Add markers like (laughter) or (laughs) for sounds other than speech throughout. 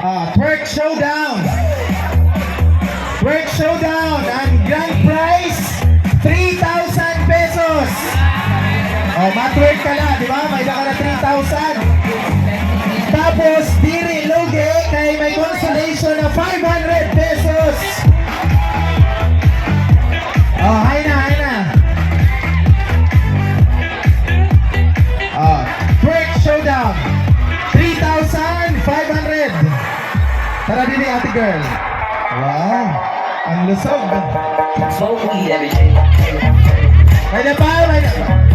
Ah, uh, Twerk Showdown. Twerk Showdown. Ang grand prize, 3,000 pesos. O, oh, matwerk ka na, di ba? May ka na 3,000. Tapos, Diri Luge, kay may consolation na 500 pesos. O, oh, hi na. Tara din ate girl. Wow, ang lusog. Weed every day. May na pa, may na pa.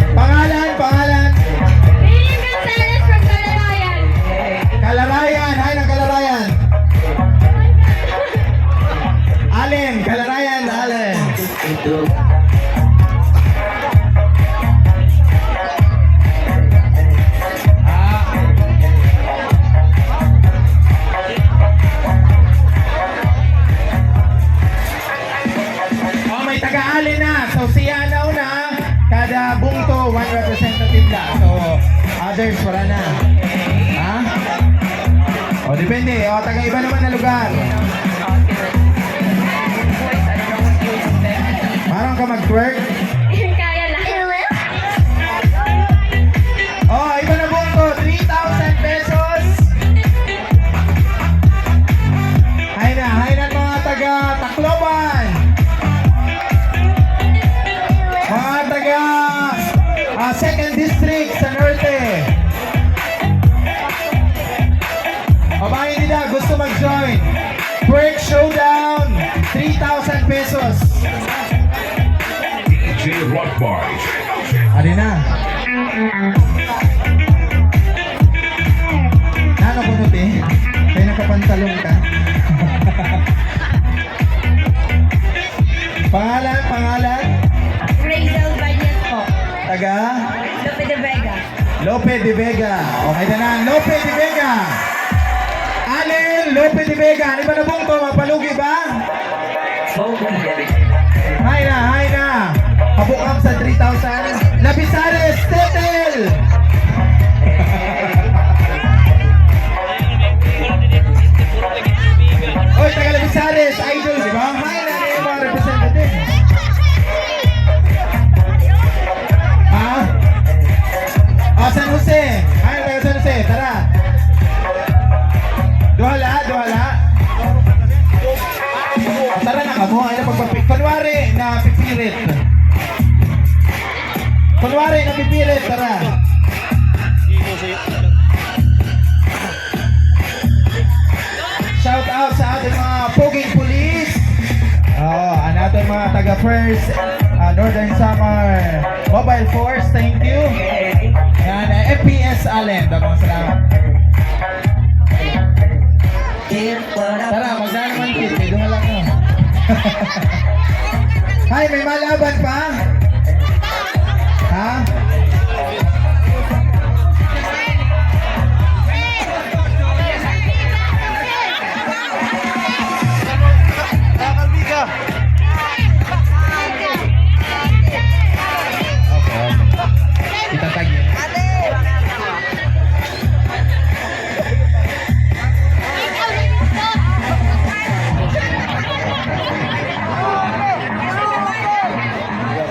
Na. So, others, wala na. Ha? O, depende. O, taga-iba naman na lugar. Parang ka mag-twerk. Bars. Ari na. Ano ko nuti? Kaya nakapantalong ka. (laughs) pangalan, pangalan? Rachel Bañez po. Taga? Lope de Vega. Lope de Vega. Okay na na. Lope de Vega. Allen Lope de Vega. Ano ba na bong to? Mapalugi ba? Hay na, hay na. Pabukam sa 3,000. Lapisares, Tetel. Oy, taga Lapisares, idol, di ba? Hay na, may mga representative. Ha? Oh, San Jose. Hay, taga San Jose. Tara. Duhala, duhala. Ah, Tara na ka mo, ay na pagpapik. Kunwari na pipilit. Kunwari na pipilit, tara. Shout out sa ating mga poging police. Oh, ang ating mga taga First uh, Northern Summer Mobile Force, thank you. Yan, uh, FPS Allen, damang salamat. Tara, magdaan naman kit, may duha lang (laughs) yun. Hay, may malaban pa.